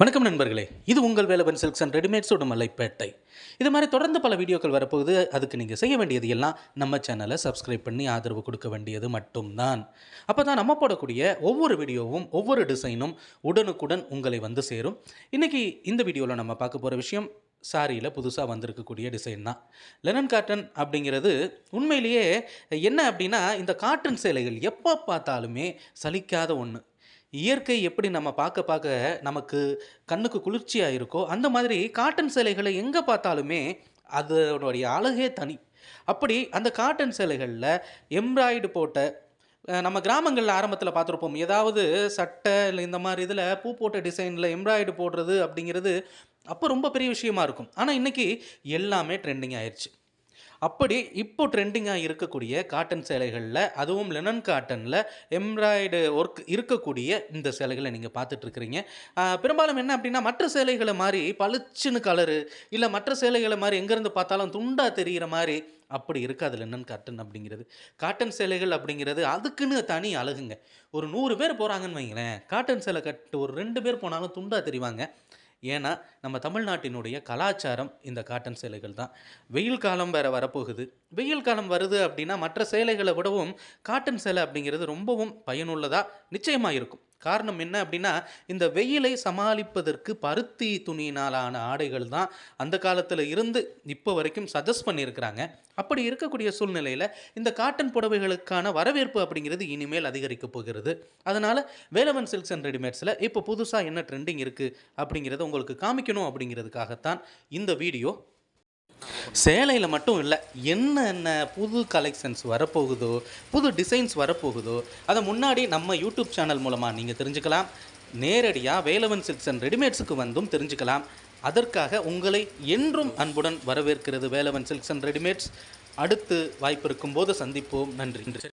வணக்கம் நண்பர்களே. இது உங்கள் வேலவன் சில்க்ஸ் அண்ட் ரெடிமேட்ஸோட மலைப்பேட்டை. இது மாதிரி தொடர்ந்து பல வீடியோக்கள் வரப்போகுது. அதுக்கு நீங்கள் செய்ய வேண்டியது எல்லாம் நம்ம சேனலை சப்ஸ்கிரைப் பண்ணி ஆதரவு கொடுக்க வேண்டியது மட்டும்தான். அப்போ தான் நம்ம போடக்கூடிய ஒவ்வொரு வீடியோவும் ஒவ்வொரு டிசைனும் உடனுக்குடன் உங்களை வந்து சேரும். இன்றைக்கி இந்த வீடியோவில் நம்ம பார்க்க போகிற விஷயம் சாரியில் புதுசாக வந்திருக்கக்கூடிய டிசைன் தான். லெனன் காட்டன் அப்படிங்கிறது உண்மையிலேயே என்ன அப்படின்னா இந்த காட்டன் சேலைகள் எப்போ பார்த்தாலுமே சலிக்காத ஒன்று இயற்கை எப்படி நம்ம பார்க்க பார்க்க நமக்கு கண்ணுக்கு குளிர்ச்சியாக இருக்கோ அந்த மாதிரி காட்டன் சேலைகளை எங்கே பார்த்தாலுமே அதனுடைய அழகே தனி. அப்படி அந்த காட்டன் சேலைகளில் எம்ப்ராய்டு போட்ட நம்ம கிராமங்களில் ஆரம்பத்தில் பார்த்துருப்போம். ஏதாவது சட்டை இல்லை இந்த மாதிரி இதில் பூ போட்ட டிசைனில் எம்ப்ராய்டு போடுறது அப்படிங்கிறது அப்போ ரொம்ப பெரிய விஷயமா இருக்கும். ஆனால் இன்றைக்கி எல்லாமே ட்ரெண்டிங் ஆயிடுச்சு அப்படி இப்போ ட்ரெண்டிங்காக இருக்கக்கூடிய காட்டன் சேலைகளில் அதுவும் லெனன் காட்டனில் எம்ப்ராய்டு ஒர்க் இருக்கக்கூடிய இந்த சேலைகளை நீங்கள் பார்த்துட்ருக்குறீங்க. பெரும்பாலும் என்ன அப்படின்னா மற்ற சேலைகளை மாதிரி பளிச்சுன்னு கலரு இல்லை மற்ற சேலைகளை மாதிரி எங்கேருந்து பார்த்தாலும் துண்டாக தெரிகிற மாதிரி அப்படி இருக்காது லென்னன் காட்டன் அப்படிங்கிறது. காட்டன் சேலைகள் அப்படிங்கிறது அதுக்குன்னு தனி அழகுங்க. ஒரு நூறு பேர் போகிறாங்கன்னு வைங்களேன் காட்டன் சேலை கட்டு ஒரு ரெண்டு பேர் போனாலும் துண்டாக தெரிவாங்க. ஏன்னா நம்ம தமிழ்நாட்டினுடைய கலாச்சாரம் இந்த காட்டன் சேலைகள் தான். வெயில் காலம் வேற வரப்போகுது. வெயில் காலம் வருது அப்படின்னா மற்ற சேலைகளை விடவும் காட்டன் சேலை அப்படிங்கிறது ரொம்பவும் பயனுள்ளதாக நிச்சயமாக இருக்கும். காரணம் என்ன அப்படின்னா இந்த வெயிலை சமாளிப்பதற்கு பருத்தி துணியினாலான ஆடைகள் தான் அந்த காலத்தில் இருந்து இப்போ வரைக்கும் சஜஸ்ட் பண்ணியிருக்கிறாங்க. அப்படி இருக்கக்கூடிய சூழ்நிலையில் இந்த காட்டன் புடவைகளுக்கான வரவேற்பு அப்படிங்கிறது இனிமேல் அதிகரிக்க போகிறது. அதனால் வேலவன் சில்க்ஸ் அண்ட் ரெடிமேட்ஸில் இப்போ புதுசாக என்ன ட்ரெண்டிங் இருக்குது அப்படிங்கிறத உங்களுக்கு காமிக்கணும் அப்படிங்கிறதுக்காகத்தான் இந்த வீடியோ சேலையில் மட்டும் இல்லை என்னென்ன புது கலெக்ஷன்ஸ் வரப்போகுதோ புது டிசைன்ஸ் வரப்போகுதோ அதை முன்னாடி நம்ம யூடியூப் சேனல் மூலமாக நீங்கள் தெரிஞ்சுக்கலாம். நேரடியாக வேலவன் சில்க்ஸ் அண்ட் ரெடிமேட்ஸுக்கு வந்தும் தெரிஞ்சுக்கலாம். அதற்காக உங்களை என்றும் அன்புடன் வரவேற்கிறது வேலவன் சில்க்ஸ் அண்ட் ரெடிமேட்ஸ் அடுத்து வாய்ப்பு இருக்கும்போது சந்திப்போம். நன்றி.